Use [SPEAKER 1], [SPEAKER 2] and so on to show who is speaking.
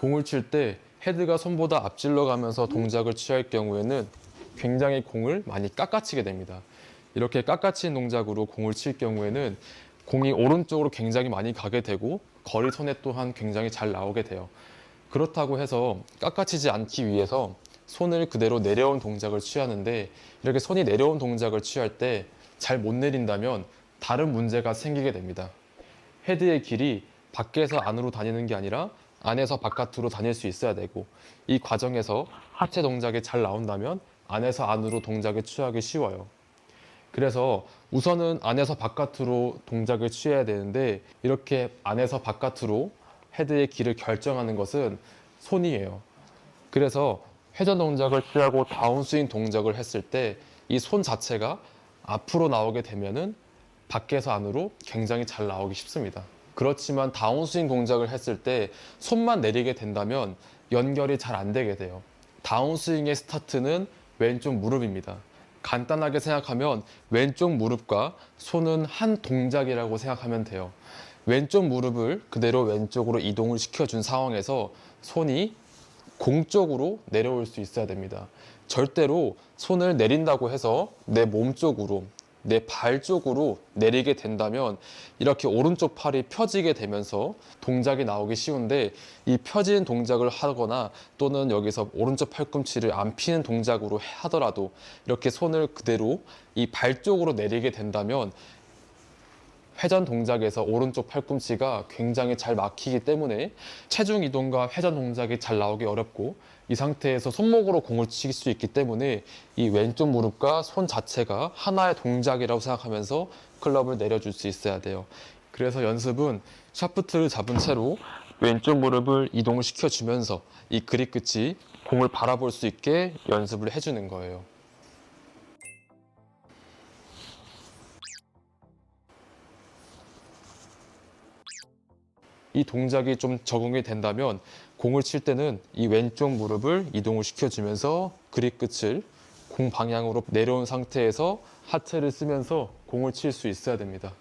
[SPEAKER 1] 공을 칠 때 헤드가 손보다 앞질러 가면서 동작을 취할 경우에는 굉장히 공을 많이 깎아치게 됩니다. 이렇게 깎아치는 동작으로 공을 칠 경우에는 공이 오른쪽으로 굉장히 많이 가게 되고 거리 손에 또한 굉장히 잘 나오게 돼요. 그렇다고 해서 깎아치지 않기 위해서 손을 그대로 내려온 동작을 취하는데 이렇게 손이 내려온 동작을 취할 때 잘 못 내린다면 다른 문제가 생기게 됩니다. 헤드의 길이 밖에서 안으로 다니는 게 아니라 안에서 바깥으로 다닐 수 있어야 되고 이 과정에서 하체 동작이 잘 나온다면 안에서 안으로 동작을 취하기 쉬워요. 그래서 우선은 안에서 바깥으로 동작을 취해야 되는데 이렇게 안에서 바깥으로 헤드의 길을 결정하는 것은 손이에요. 그래서 회전 동작을 취하고 다운스윙 동작을 했을 때 이 손 자체가 앞으로 나오게 되면은 밖에서 안으로 굉장히 잘 나오기 쉽습니다. 그렇지만 다운스윙 동작을 했을 때 손만 내리게 된다면 연결이 잘 안 되게 돼요. 다운스윙의 스타트는 왼쪽 무릎입니다. 간단하게 생각하면 왼쪽 무릎과 손은 한 동작이라고 생각하면 돼요. 왼쪽 무릎을 그대로 왼쪽으로 이동을 시켜준 상황에서 손이 공 쪽으로 내려올 수 있어야 됩니다. 절대로 손을 내린다고 해서 내 몸 쪽으로, 내 발 쪽으로 내리게 된다면 이렇게 오른쪽 팔이 펴지게 되면서 동작이 나오기 쉬운데 이 펴지는 동작을 하거나 또는 여기서 오른쪽 팔꿈치를 안 피는 동작으로 하더라도 이렇게 손을 그대로 이 발 쪽으로 내리게 된다면 회전 동작에서 오른쪽 팔꿈치가 굉장히 잘 막히기 때문에 체중 이동과 회전 동작이 잘 나오기 어렵고 이 상태에서 손목으로 공을 칠수 있기 때문에 이 왼쪽 무릎과 손 자체가 하나의 동작이라고 생각하면서 클럽을 내려줄 수 있어야 돼요. 그래서 연습은 샤프트를 잡은 채로 왼쪽 무릎을 이동을 시켜 주면서 이 그립 끝이 공을 바라볼 수 있게 연습을 해주는 거예요. 이 동작이 좀 적응이 된다면 공을 칠 때는 이 왼쪽 무릎을 이동을 시켜주면서 그립 끝을 공 방향으로 내려온 상태에서 하체를 쓰면서 공을 칠 수 있어야 됩니다.